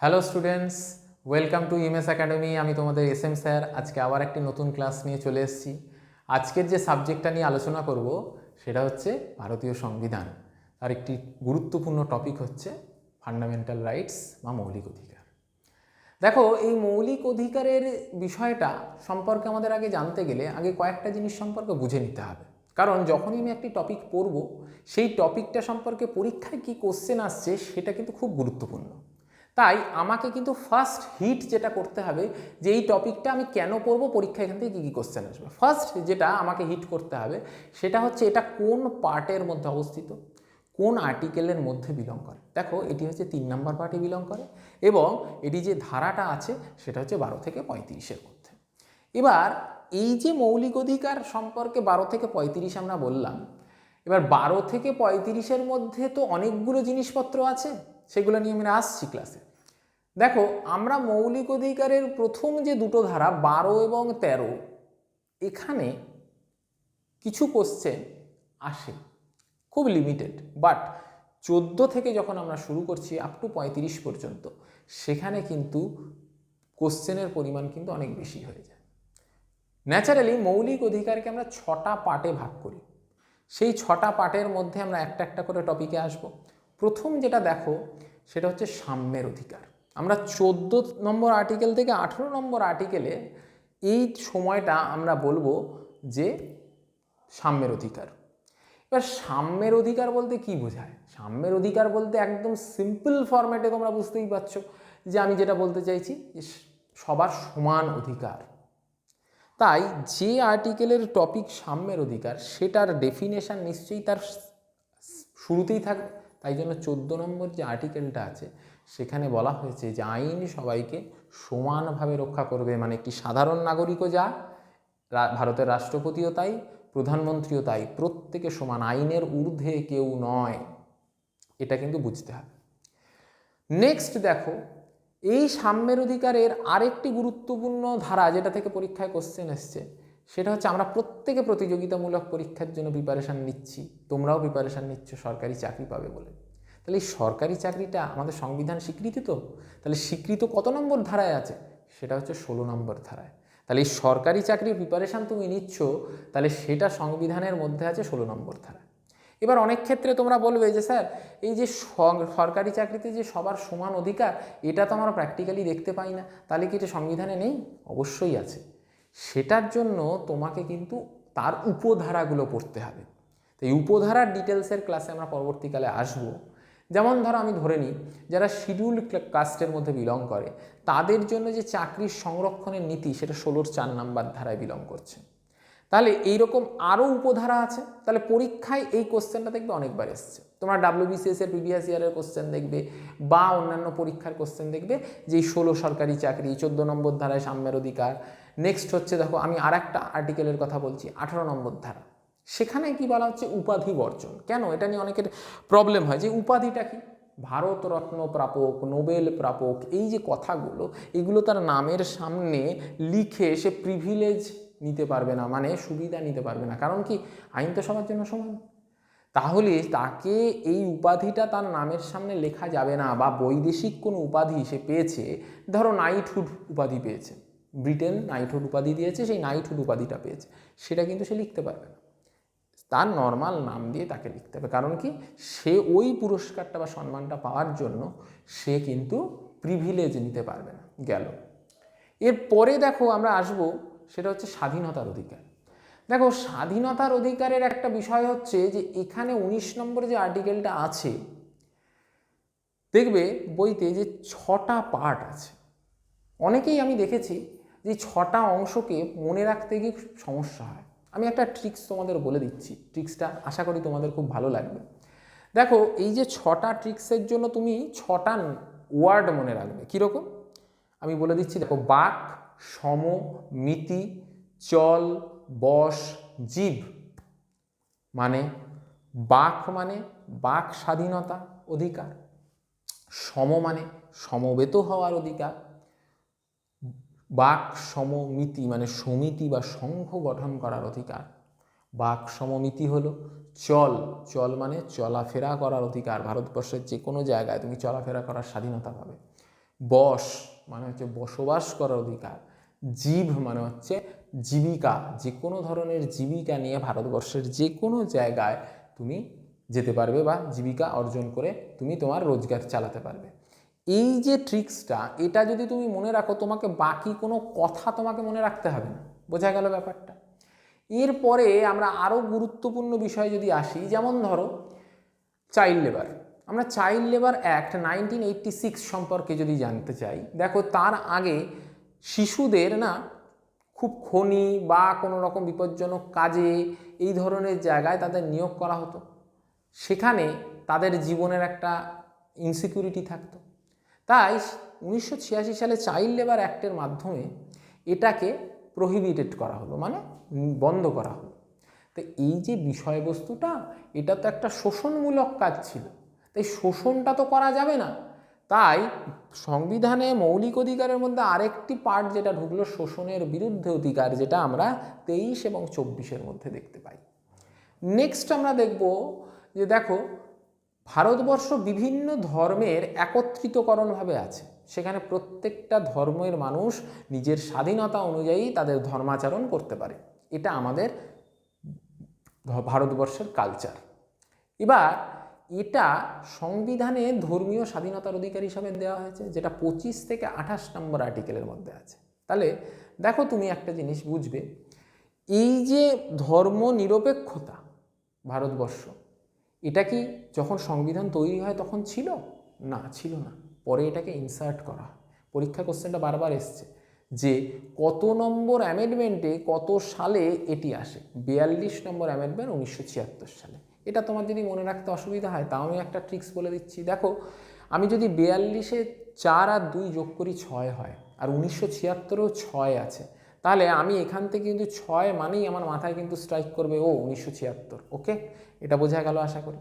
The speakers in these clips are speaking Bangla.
Hello students welcome to IMS academy আমি তোমাদের এস এম স্যার। আজকে আবার একটি নতুন ক্লাস নিয়ে চলে এসেছি। আজকের যে সাবজেক্টটা নিয়ে আলোচনা করব, সেটা হচ্ছে ভারতীয় সংবিধান। তার একটি গুরুত্বপূর্ণ টপিক হচ্ছে ফান্ডামেন্টাল রাইটস বা মৌলিক অধিকার। দেখো, এই মৌলিক অধিকারের বিষয়টা সম্পর্কে আমাদের আগে জানতে গেলে আগে কয়েকটা জিনিস সম্পর্কে বুঝে নিতে হবে। কারণ যখনই আমি একটি টপিক পড়ব, সেই টপিকটা সম্পর্কে পরীক্ষায় কী কোশ্চেন আসছে, সেটা কিন্তু খুব গুরুত্বপূর্ণ। তাই আমাকে কিন্তু ফার্স্ট হিট যেটা করতে হবে যে এই টপিকটা আমি কেন পড়ব পরীক্ষা এখান থেকে কী কী কোশ্চেন আসবে। ফার্স্ট যেটা আমাকে হিট করতে হবে, সেটা হচ্ছে এটা কোন পার্টের মধ্যে অবস্থিত, কোন আর্টিকেলের মধ্যে বিলং করে। দেখো, এটি হচ্ছে তিন নম্বর পার্টে বিলং করে এবং এটি যে ধারাটা আছে, সেটা হচ্ছে বারো থেকে পঁয়ত্রিশের মধ্যে। এবার, এই যে মৌলিক অধিকার সম্পর্কে বারো থেকে পঁয়ত্রিশ আমরা বললাম, এবার বারো থেকে পঁয়ত্রিশের মধ্যে তো অনেকগুলো জিনিসপত্র আছে, সেগুলো নিয়ে আমরা আসছি ক্লাসে দেখো, আমরা মৌলিক অধিকারের প্রথম যে দুটো ধারা, বারো এবং তেরো, এখানে কিছু কোশ্চেন আসে, খুব লিমিটেড বাট চোদ্দ থেকে যখন আমরা শুরু করছি আপ টু পঁয়ত্রিশ পর্যন্ত, সেখানে কিন্তু কোশ্চেনের পরিমাণ কিন্তু অনেক বেশি হয়ে যায়। ন্যাচারালি মৌলিক অধিকারকে আমরা ছটা পার্টে ভাগ করি। সেই ছটা পার্টের মধ্যে আমরা একটা একটা করে টপিকে আসব। প্রথম যেটা দেখো, সেটা হচ্ছে সাম্যের অধিকার। আমরা চোদ্দ নম্বর আর্টিকেল থেকে আঠেরো নম্বর আর্টিকেলে এই সময়টা আমরা বলব যে সাম্যের অধিকার। এবার সাম্যের অধিকার বলতে কি বোঝায়? সাম্যের অধিকার বলতে একদম সিম্পল ফরম্যাটে তোমরা বুঝতেই পারছ যে আমি যেটা বলতে চাইছি যে সবার সমান অধিকার। তাই যে আর্টিকেলের টপিক সাম্যের অধিকার, সেটার ডেফিনেশন নিশ্চয়ই তার শুরুতেই থাকবে। তাই জন্য চোদ্দ নম্বর যে আর্টিকেলটা আছে সেখানে বলা হয়েছে যে আইন সবাইকে সমানভাবে রক্ষা করবে। মানে একটি সাধারণ নাগরিকও যা ভারতের রাষ্ট্রপতিও তাই, প্রধানমন্ত্রীও তাই, প্রত্যেকে সমান, আইনের ঊর্ধ্বে কেউ নয়। এটা কিন্তু বুঝতে হবে। নেক্সট দেখো, এই সাম্যের অধিকারের আরেকটি গুরুত্বপূর্ণ ধারা যেটা থেকে পরীক্ষায় কোশ্চেন এসছে, সেটা হচ্ছে আমরা প্রত্যেকে প্রতিযোগিতামূলক পরীক্ষার জন্য প্রিপারেশান নিচ্ছি। তোমরাও প্রিপারেশান নিচ্ছ, সরকারি চাকরি পাবে বলে। তাহলে এই সরকারি চাকরিটা আমাদের সংবিধান স্বীকৃতি তো? তাহলে স্বীকৃত কত নম্বর ধারায় আছে? সেটা হচ্ছে ষোলো নম্বর ধারায়। তাহলে এই সরকারি চাকরির প্রিপারেশান তুমি নিচ্ছ, তাহলে সেটা সংবিধানের মধ্যে আছে ষোলো নম্বর ধারা এবার অনেক ক্ষেত্রে তোমরা বলবে যে, স্যার, এই যে সরকারি চাকরিতে যে সবার সমান অধিকার, এটা তো আমরা প্র্যাকটিক্যালি দেখতে পাই না। তাহলে কি এটা সংবিধানে নেই? অবশ্যই আছে। সেটার জন্য তোমাকে কিন্তু তার উপধারাগুলো পড়তে হবে। তো এই উপধারার ডিটেলসের ক্লাসে আমরা পরবর্তীকালে আসব। যেমন ধরো আমি ধরে নিই, যারা শিডিউল কাস্টের মধ্যে বিলং করে, তাদের জন্য যে চাকরির সংরক্ষণের নীতি, সেটা ষোলোর চার নাম্বার ধারায় বিলং করছে। তাহলে এইরকম আরও উপধারা আছে, তাহলে পরীক্ষায় এই কোশ্চেনটা দেখবে অনেকবার এসছে। তোমরা ডাব্লিউবিসিএস এর প্রিভিয়াস ইয়ারের কোশ্চেন দেখবে, বা অন্যান্য পরীক্ষার কোশ্চেন দেখবে, যে ষোলো সরকারি চাকরি, চোদ্দ নম্বর ধারায় সাম্যের অধিকার নেক্সট হচ্ছে দেখো আমি আর একটা আর্টিকেলের কথা বলছি, আঠারো নম্বর ধারা। সেখানে কি বলা হচ্ছে উপাধি বর্জন? কেন? এটা নিয়ে অনেকের প্রবলেম হয় যে উপাধিটা কি? ভারতরত্ন প্রাপক, নোবেল প্রাপক, এই যে কথাগুলো, এগুলো তার নামের সামনে লিখে সে প্রিভিলেজ নিতে পারবে না মানে সুবিধা নিতে পারবে না। কারণ কি? আইন তো সবার জন্য সমান। তাহলে তাকে এই উপাধিটা তার নামের সামনে লেখা যাবে না বা বৈদেশিক কোনো উপাধি সে পেয়েছে, ধরো নাইটহুড উপাধি পেয়েছে। ব্রিটেন নাইটহুড উপাধি দিয়েছে, সেই নাইটহুড উপাধিটা পেয়েছে। সেটা কিন্তু সে লিখতে পারবে না। তার নর্মাল নাম দিয়ে তাকে লিখতে হবে। কারণ কি? সে ওই পুরস্কারটা বা সম্মানটা পাওয়ার জন্য সে কিন্তু প্রিভিলেজ নিতে পারবে না। গেল। এরপরে দেখো আমরা আসব, সেটা হচ্ছে স্বাধীনতার অধিকার। দেখো, স্বাধীনতার অধিকারের একটা বিষয় হচ্ছে যে এখানে উনিশ নম্বরে যে আর্টিকেলটা আছে, দেখবে বইতে যে ছটা পার্ট আছে। অনেকেই আমি দেখেছি যে ছটা অংশকে মনে রাখতে গিয়ে সমস্যা হয়। আমি একটা ট্রিক্স তোমাদের বলে দিচ্ছি। ট্রিক্সটা আশা করি তোমাদের খুব ভালো লাগবে। দেখো, এই যে ছটা ট্রিক্সের জন্য তুমি ছটা ওয়ার্ড মনে রাখবে। কীরকম আমি বলে দিচ্ছি, দেখো, বাক, সম, মিতি, চল বশ জীব। মানে বাক মানে বাক স্বাধীনতা অধিকার। সম মানে সমবেত হওয়ার অধিকার। বাক সমমিতি মানে সমিতি বা সংঘ গঠন করার অধিকার। বাক সমমিতি হলো চল। চল মানে চলাফেরা করার অধিকার। ভারতবর্ষের যে কোনো জায়গায় তুমি চলাফেরা করার স্বাধীনতা পাবে। বস মানে হচ্ছে বসবাস করার অধিকার। জীব মানে হচ্ছে জীবিকা। যে কোনো ধরনের জীবিকা নিয়ে ভারতবর্ষের যে কোনো জায়গায় তুমি যেতে পারবে বা জীবিকা অর্জন করে তুমি তোমার রোজগার চালাতে পারবে। এই যে ট্রিক্সটা, এটা যদি তুমি মনে রাখো, তোমাকে বাকি কোনো কথা তোমাকে মনে রাখতে হবে না। বোঝা গেল ব্যাপারটা? এরপরে আমরা আরও গুরুত্বপূর্ণ বিষয় যদি আসি, যেমন ধরো চাইল্ড লেবার আমরা child labour act nineteen eighty six সম্পর্কে যদি জানতে চাই, দেখো তার আগে শিশুদের না খুব খনি বা কোনো রকম বিপজ্জনক কাজে এই ধরনের জায়গায় তাদের নিয়োগ করা হতো। সেখানে তাদের জীবনের একটা ইনসিকিউরিটি থাকতো। তাই উনিশশো ছিয়াশি সালে চাইল্ড লেবার অ্যাক্টের মাধ্যমে এটাকে প্রহিবিটেড করা হলো মানে বন্ধ করা হলো। তো এই যে বিষয়বস্তুটা, এটা তো একটা শোষণমূলক কাজ ছিল। তাই শোষণটা তো করা যাবে না। তাই সংবিধানে মৌলিক অধিকারের মধ্যে আরেকটি পার্ট যেটা ঢুকলো, শোষণের বিরুদ্ধে অধিকার, যেটা আমরা তেইশ এবং চব্বিশের মধ্যে দেখতে পাই। নেক্সট আমরা দেখব যে দেখো ভারতবর্ষ বিভিন্ন ধর্মের একত্রিতকরণভাবে আছে। সেখানে প্রত্যেকটা ধর্মের মানুষ নিজের স্বাধীনতা অনুযায়ী তাদের ধর্মাচরণ করতে পারে। এটা আমাদের ভারতবর্ষের কালচার এবার এটা সংবিধানে ধর্মীয় স্বাধীনতার অধিকার হিসাবে দেওয়া হয়েছে, যেটা পঁচিশ থেকে আঠাশ নম্বর আর্টিকেলের মধ্যে আছে। তাহলে দেখো তুমি একটা জিনিস বুঝবে। এই যে ধর্ম নিরপেক্ষতা ভারতবর্ষ এটা কি যখন সংবিধান তৈরি হয় তখন ছিল? না ছিল না। পরে এটাকে ইনসার্ট করা হয়। পরীক্ষা কোশ্চেনটা বারবার এসছে যে কত নম্বর অ্যামেন্ডমেন্টে কত সালে এটি আসে? বিয়াল্লিশ নম্বর অ্যামেন্ডমেন্ট উনিশশো ছিয়াত্তর সালে। এটা তোমার যদি মনে রাখতে অসুবিধা হয়। তাও আমি একটা ট্রিক্স বলে দিচ্ছি। দেখো, আমি যদি বিয়াল্লিশে চার আর দুই যোগ করি ছয় হয়, আর উনিশশো ছিয়াত্তরেও ছয় আছে তাহলে আমি এখান থেকে কিন্তু ছয় মানেই আমার মাথায় কিন্তু স্ট্রাইক করবে, ও উনিশশো ছিয়াত্তর ওকে এটা বোঝা গেল আশা করি।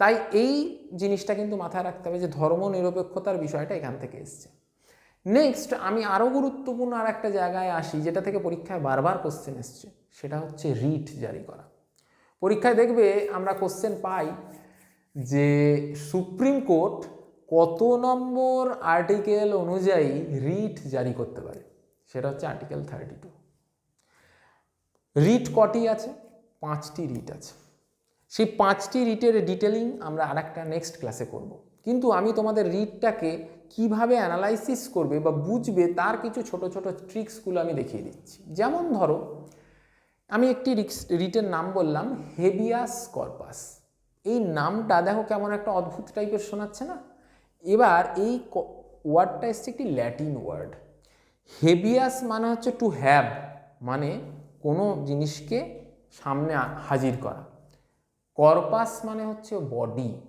তাই এই জিনিসটা কিন্তু মাথায় রাখতে হবে যে ধর্ম নিরপেক্ষতার বিষয়টা এখান থেকে এসছে। নেক্সট আমি আরও গুরুত্বপূর্ণ আর একটা জায়গায় আসি, যেটা থেকে পরীক্ষায় বারবার কোশ্চেন এসছে, সেটা হচ্ছে রিট জারি করা। পরীক্ষায় দেখবে আমরা কোশ্চেন পাই যে সুপ্রিম কোর্ট কত নম্বর আর্টিকেল অনুযায়ী রিট জারি করতে পারে। সেটা হচ্ছে আর্টিকেল থার্টি টু রিট কটি আছে? পাঁচটি রিট আছে। সেই পাঁচটি রিটের ডিটেলিং আমরা আরেকটা নেক্সট ক্লাসে করব। কিন্তু আমি তোমাদের রিটটাকে কীভাবে অ্যানালাইসিস করবে বা বুঝবে তার কিছু ছোট ছোট ট্রিক্সগুলো আমি দেখিয়ে দিচ্ছি। যেমন ধরো, আমি একটি রিক্স রিটের নাম বললাম হেবিয়াস কর্পাস এই নামটা দেখো কেমন একটা অদ্ভুত টাইপের শোনাচ্ছে না? এবার এই ওয়ার্ডটা এসছে একটি ল্যাটিন ওয়ার্ড হেবিয়াস মানে হচ্ছে টু হ্যাভ মানে কোনো জিনিসকে সামনে হাজির করা। কর্পাস মানে হচ্ছে body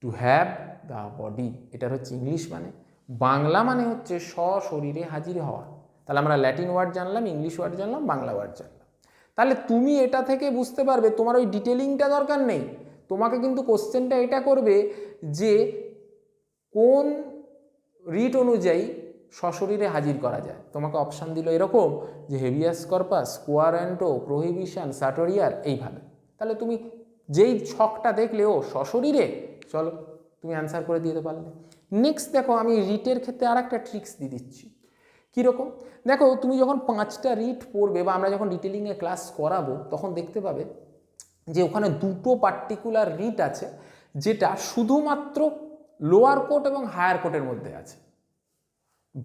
to have the body এটার হচ্ছে ইংলিশ মানে। বাংলা মানে হচ্ছে সশরীরে হাজির হওয়া। তাহলে আমরা ল্যাটিন ওয়ার্ড জানলাম, ইংলিশ ওয়ার্ড জানলাম, বাংলা ওয়ার্ড জানলাম। তাহলে তুমি এটা থেকে বুঝতে পারবে, তোমার ওই ডিটেলিংটা দরকার নেই। তোমাকে কিন্তু কোশ্চেনটা এটা করবে যে কোন রিট অনুযায়ী সশরীরে হাজির করা যায়। তোমাকে অপশান দিল এরকম যে habeas corpus quo warranto prohibition certiorari এইভাবে। তাহলে তুমি যেই ছকটা দেখলে, ও সশরীরে, চলো তুমি অ্যান্সার করে দিতে পারলে। নেক্সট দেখো, আমি রিটের ক্ষেত্রে আর একটা ট্রিক্স দিয়ে দিচ্ছি। কীরকম? দেখো, তুমি যখন পাঁচটা রিট পড়বে বা আমরা যখন ডিটেলিংয়ে ক্লাস করাবো, তখন দেখতে পাবে যে ওখানে দুটো পার্টিকুলার রিট আছে, যেটা শুধুমাত্র লোয়ার কোর্ট এবং হায়ার কোর্টের মধ্যে আছে।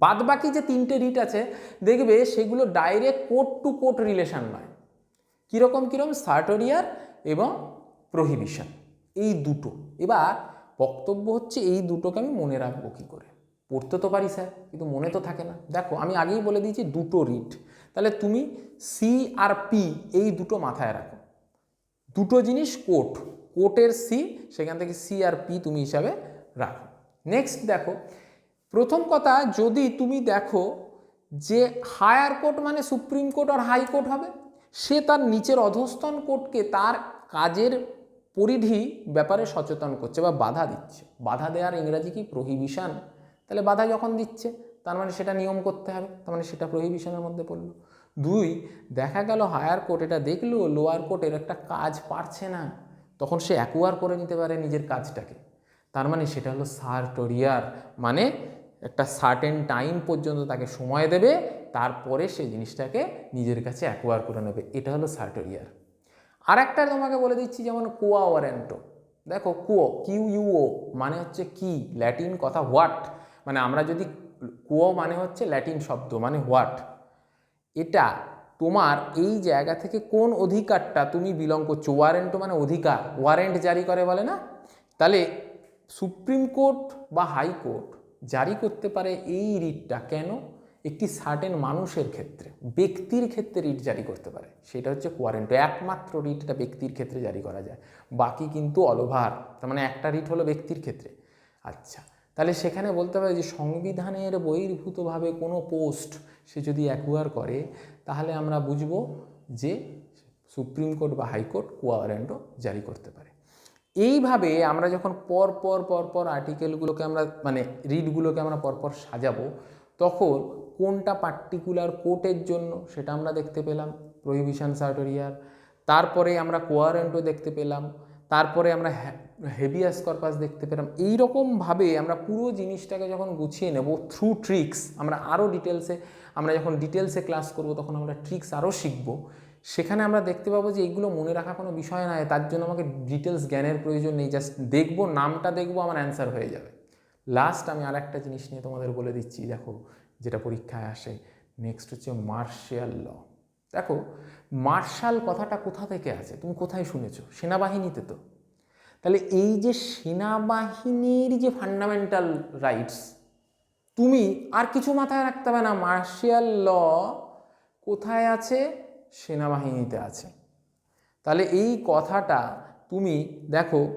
বাদ বাকি যে তিনটে রিট আছে, দেখবে সেগুলো direct court to court relation নয়। কীরকম কীরকম? সার্টোরিয়ার এবং প্রহিবিশন এই দুটো। এবার বক্তব্য হচ্ছে এই দুটোকে আমি মনে রাখব কী করে? পড়তে তো পারি স্যার কিন্তু মনে তো থাকে না। দেখো, আমি আগেই বলে দিয়েছি দুটো রিট তাহলে তুমি সি আর পি এই দুটো মাথায় রাখো। দুটো জিনিস কোট কোটের সি সেখান থেকে সি আর পি তুমি হিসাবে রাখো। নেক্সট দেখো প্রথম কথা, যদি তুমি দেখো যে হায়ার কোর্ট মানে সুপ্রিম কোর্ট আর হাই কোর্ট হবে, সে তার নিচের অধস্তন কোর্টকে তার কাজের পরিধি ব্যাপারে সচেতন করছে বা বাধা দিচ্ছে। বাধা দেওয়ার ইংরাজি কি? প্রহিবিশন। তাহলে বাধা যখন দিচ্ছে, তার মানে সেটা নিয়ম করতে হবে, তার মানে সেটা প্রহিবিশনের মধ্যে পড়ল। দুই, দেখা গেল হায়ার কোর্ট এটা দেখল, লোয়ার কোর্টের একটা কাজ পারছে না, তখন সে অ্যাকুয়ার করে নিতে পারে নিজের কাজটাকে। তার মানে সেটা হলো সার্টোরিয়ার মানে একটা সার্টেন টাইম পর্যন্ত তাকে সময় দেবে, তারপরে সেই জিনিসটাকে নিজের কাছে অ্যাকোয়ার করে নেবে। এটা হলো সার্টোরিয়ার আর একটা তোমাকে বলে দিচ্ছি, যেমন কোয়া ওয়ারেন্টো। দেখো, কুয়ো কিউ ইউও মানে হচ্ছে কি? ল্যাটিন কথা হোয়াট মানে আমরা যদি, কুয়ো মানে হচ্ছে ল্যাটিন শব্দ মানে হোয়াট এটা তোমার এই জায়গা থেকে কোন অধিকারটা তুমি বিলং করছ? ওয়ারেন্ট মানে অধিকার। ওয়ারেন্ট জারি করে বলে না? তাহলে সুপ্রিম কোর্ট বা হাইকোর্ট জারি করতে পারে এই রিটটা কেন? একটি সার্টেন মানুষের ক্ষেত্রে, ব্যক্তির ক্ষেত্রে রিট জারি করতে পারে। সেটা হচ্ছে কোয়ারেন্টো একমাত্র রিটটা ব্যক্তির ক্ষেত্রে জারি করা যায়। বাকি কিন্তু অলওভার তার মানে একটা রিট হলো ব্যক্তির ক্ষেত্রে। আচ্ছা তাহলে সেখানে বলতে হবে যে সংবিধানের বহির্ভূতভাবে কোনো পোস্ট সে যদি অ্যাকুয়ার করে, তাহলে আমরা বুঝব যে সুপ্রিম কোর্ট বা হাইকোর্ট কোয়ারেন্টও জারি করতে পারে। এইভাবে আমরা যখন পর পর পর পর আর্টিকেলগুলোকে আমরা মানে রিডগুলোকে আমরা পরপর সাজাবো, তখন কোনটা পার্টিকুলার কোর্টের জন্য সেটা আমরা দেখতে পেলাম প্রহিবিশন সার্টোরিয়ার তারপরে আমরা কোয়ারেন্টও দেখতে পেলাম, তারপরে আমরা হেভিয়াস কর্পাস দেখতে পেলাম, এইরকমভাবে আমরা পুরো জিনিসটাকে যখন গুছিয়ে নেব থ্রু ট্রিক্স আমরা আরও ডিটেলসে আমরা যখন ডিটেলসে ক্লাস করব, তখন আমরা ট্রিক্স আরও শিখব সেখানে আমরা দেখতে পাবো যে এইগুলো মনে রাখা কোনো বিষয় নয়, তার জন্য আমাকে ডিটেলস জ্ঞানের প্রয়োজন নেই জাস্ট দেখব, নামটা দেখব, আমার অ্যান্সার হয়ে যাবে। লাস্ট আমি আর একটা জিনিস নিয়ে তোমাদের বলে দিচ্ছি, দেখো, যেটা পরীক্ষায় আসে নেক্সট হচ্ছে মার্শিয়াল ল দেখো মার্শাল কথাটা কোথা থেকে আছে তুমি কোথায় শুনেছো? সেনাবাহিনীতে তো। তাহলে এই যে সেনাবাহিনীর যে ফান্ডামেন্টাল রাইটস তুমি আর কিছু মাথায় রাখতে হবে না মার্শিয়াল ল কোথায় আছে? সেনাবাহিনীতে আছে। তাহলে এই কথাটা তুমি দেখো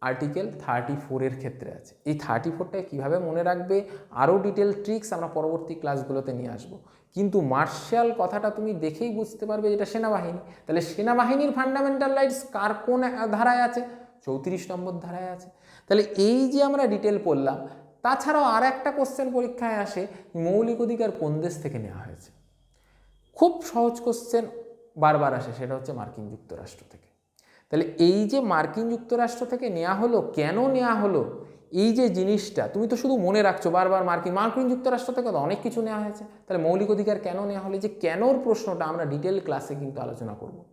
আর্টিকেল থার্টি ফোরের ক্ষেত্রে আছে। এই থার্টি ফোরটাকে কীভাবে মনে রাখবে? আরও ডিটেল ট্রিক্স আমরা পরবর্তী ক্লাসগুলোতে নিয়ে আসব। কিন্তু মার্শাল কথাটা তুমি দেখেই বুঝতে পারবে যেটা সেনাবাহিনী। তাহলে সেনাবাহিনীর ফান্ডামেন্টাল রাইটস কার কোন ধারায় আছে? চৌত্রিশ নম্বর ধারায় আছে। তাহলে এই যে আমরা ডিটেল পড়লাম, তাছাড়াও আর একটা কোশ্চেন পরীক্ষায় আসে, মৌলিক অধিকার কোন দেশ থেকে নেওয়া হয়েছে? খুব সহজ কোশ্চেন বারবার আসে, সেটা হচ্ছে মার্কিন যুক্তরাষ্ট্র থেকে। তাহলে এই যে মার্কিন যুক্তরাষ্ট্র থেকে নেওয়া হলো, কেন নেওয়া হলো? এই যে জিনিসটা, তুমি তো শুধু মনে রাখছো বারবার মার্কিন মার্কিন যুক্তরাষ্ট্র থেকে তো অনেক কিছু নেওয়া হয়েছে। তাহলে মৌলিক অধিকার কেন নেওয়া হলো? যে কেনর প্রশ্নটা আমরা ডিটেল ক্লাসে কিন্তু আলোচনা করব।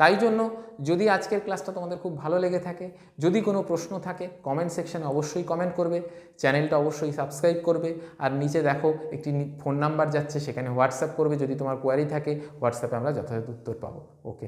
তাই জন্য যদি আজকের ক্লাসটা তোমাদের খুব ভালো লেগে থাকে, যদি কোনো প্রশ্ন থাকে কমেন্ট সেকশানে অবশ্যই কমেন্ট করবে চ্যানেলটা অবশ্যই সাবস্ক্রাইব করবে, আর নিচে দেখো একটি ফোন নাম্বার যাচ্ছে, সেখানে হোয়াটসঅ্যাপ করবে, যদি তোমার কোয়ারি থাকে হোয়াটসঅ্যাপে আমরা যথাযথ উত্তর পাবো। ওকে